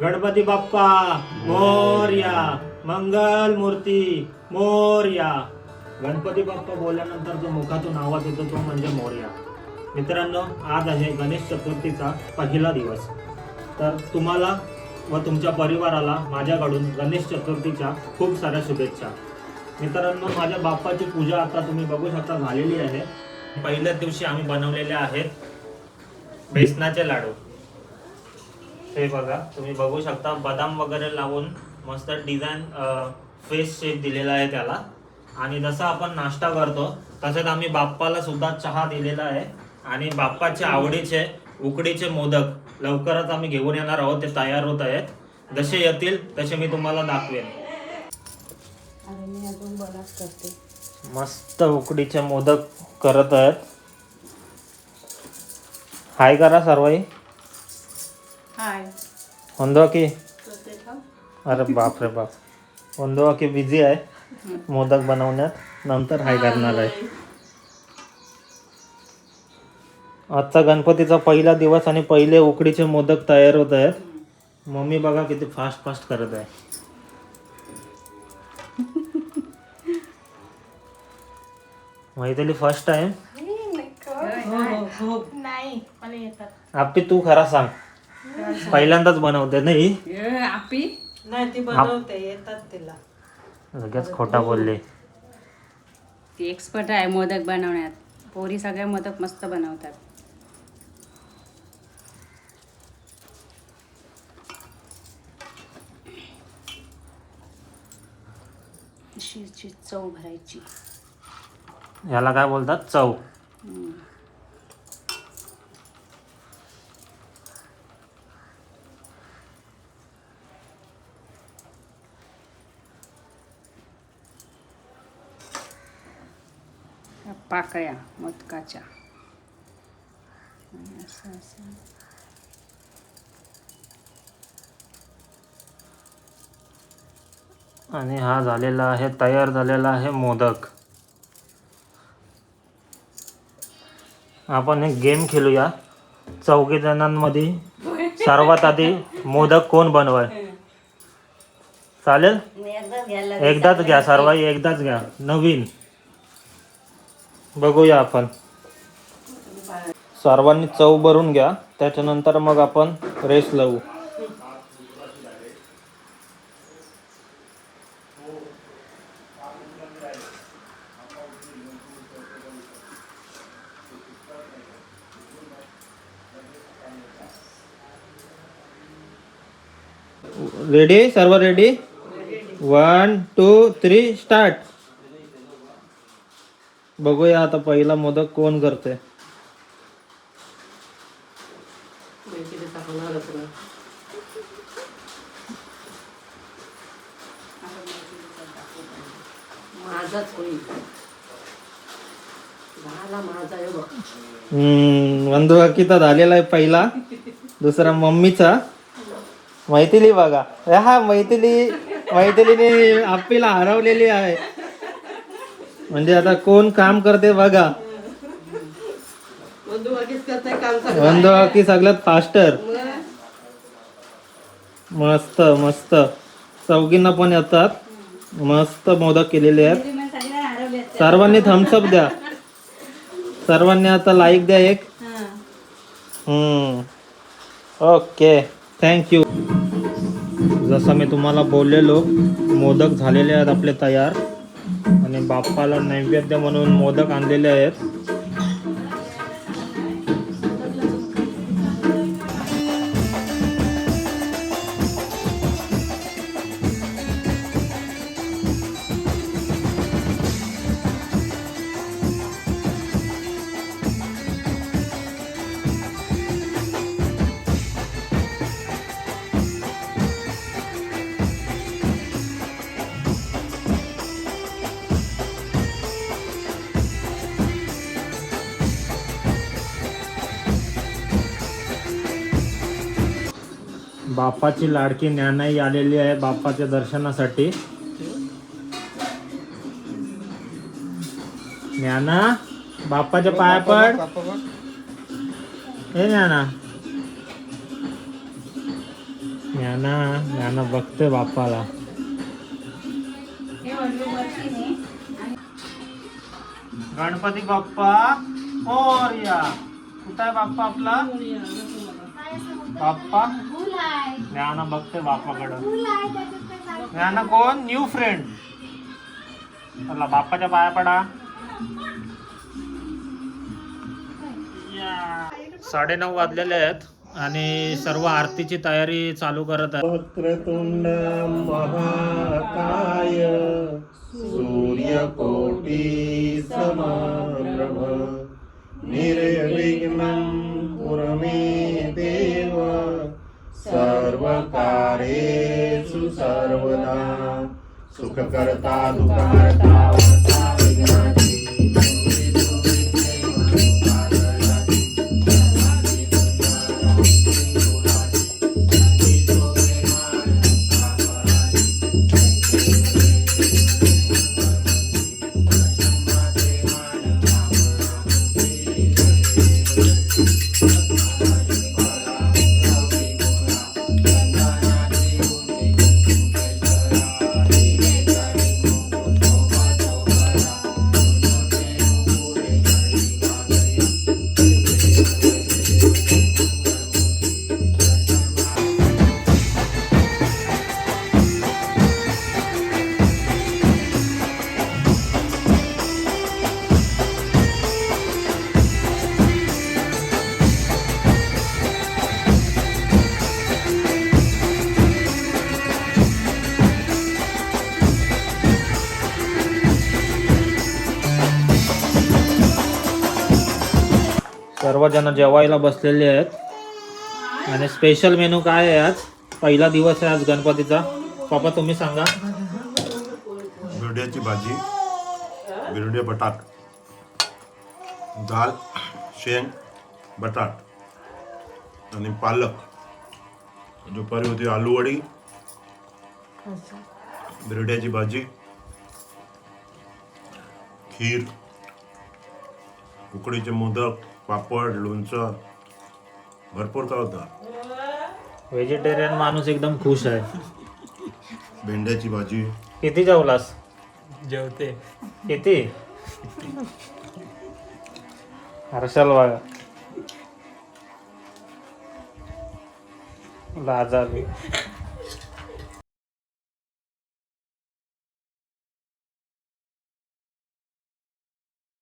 गणपती बाप्पा मोरया मंगल मूर्ती मोरया. गणपती बाप्पा बोलल्यानंतर जो मुखातून आवाज येतो तो म्हणजे मोरया. मित्रांनो आज आहे गणेश चतुर्थीचा पहिला दिवस. तर तुम्हाला व तुमच्या परिवाराला माझ्याकडून गणेश चतुर्थीच्या खूप साऱ्या शुभेच्छा. मित्रांनो माझ्या बाप्पाची पूजा आता तुम्ही बघू शकता झालेली आहे. पहिल्याच दिवशी आम्ही बनवलेले आहेत बेसनाचे लाडू. हे बघा तुम्ही बघू शकता बदाम वगैरे लावून मस्त डिझाईन फेस शेप दिलेला आहे त्याला. आणि जसं आपण नाश्ता करतो तसंच आम्ही बाप्पाला सुद्धा चहा दिलेला आहे. आणि बाप्पाचे आवडीचे उकडीचे मोदक लवकरच आम्ही घेऊन येणार आहोत ते तयार होत आहेत. जसे येतील तसे मी तुम्हाला दाखवेन. मस्त उकडीचे मोदक करत आहेत. हाय करा सर्वाई हाय. होंदो की? अरे बाप रे बाप. होंदो की बिझी आहे. मोदक बनवण्यात. नंतर हाय करणार आहे. आजचा गणपतीचा पहिला दिवस आणि पहिले उकडीचे मोदक तयार होत आहेत. मम्मी बघा किती फास्ट फास्ट करत आहे. मैथिली फर्स्ट टाइम नाही मला येतात. आपी तू खरा सांग. पहिल्यांदाच बनवते नाही? आपी? नाही ती बनवते येतात तिला. लगेच खोटा बोलले. ती एक्सपर्ट आहे मोदक बनवण्यात. पोरी सगळे मोदक मस्त बनवतात. चव भरायची. याला काय बोलतात? चव. पाकळ्या मोदकाच्या आणि असं असं. आणि हा झालेला आहे तयार झालेला आहे मोदक. आपण एक गेम खेळूया. चौघी जणांमध्ये सर्वात आधी मोदक कोण बनवाय चालेल? एकदाच घ्या सर्व एकदाच घ्या. नवीन. बघूया आपण. सर्वांनी चव भरून घ्या त्याच्यानंतर मग आपण रेस लावू. रेडी सर्व ready one two three start बघूया आता पहिला मोदक कोण करते माझाच होईल. बंधू झालेला आहे पहिला दुसरा मम्मीचा. मैथिली बघा. हा मैथिली मैथिलीने आपलीला हरवलेली आहे. म्हणजे आता कोण काम करते बघा. बंधू की सगळ्यात फास्टर. मस्त मस्त. चौघींना पण येतात. मस्त मोदक केलेले आहेत. सर्वांनी थम्सअप द्या. सर्वांनी आता लाईक द्या एक. हम्म. ओके थँक्यू जसं मी तुम्हाला बोललेलो मोदक झालेले आहेत आपले तयार. आणि बाप्पाला नैवेद्य म्हणून मोदक आणलेले आहेत. बाप्पाची लाडकी ज्ञानाई आलेली आहे बाप्पाच्या दर्शनासाठी. ज्ञाना बाप्पाच्या पाया पड. हे ज्ञाना ज्ञाना ज्ञाना बघतोय बाप्पाला. गणपती बाप्पा मोरया कुठं आहे बाप्पा आपला? बाप्पा ज्ञाना बघतोय बाप्पाकडं ज्ञाना कोण? न्यू फ्रेंड चला बाप्पाच्या पाया पडा. साडेनऊ वाजलेले आहेत आणि सर्व आरतीची तयारी चालू करत आहे वक्रतुंड महाकाय सूर्यकोटि समप्रभ निर्विघ्नं कुरु सर्वकारे देव सर्वदा सुखकर्ता दुःखहर्ता सर्वजण जेवायला बसलेले आहेत. आणि स्पेशल मेनू काय आहे आज? पहिला दिवस आहे आज गणपतीचा. पापा तुम्ही सांगा. बिरड्याची भाजी बिरडे बटाट दाल शेंग बटाट आणि पालक. दुपारी होती आलू वडी बिरड्याची भाजी खीर उकडीचे मोदक पापड लोणचं भरपूर काय होता. व्हेजिटेरियन माणूस एकदम खुश आहे. भेंड्याची भाजी. किती जेवलास? जेवते. किती? हर्षल बघा. लाज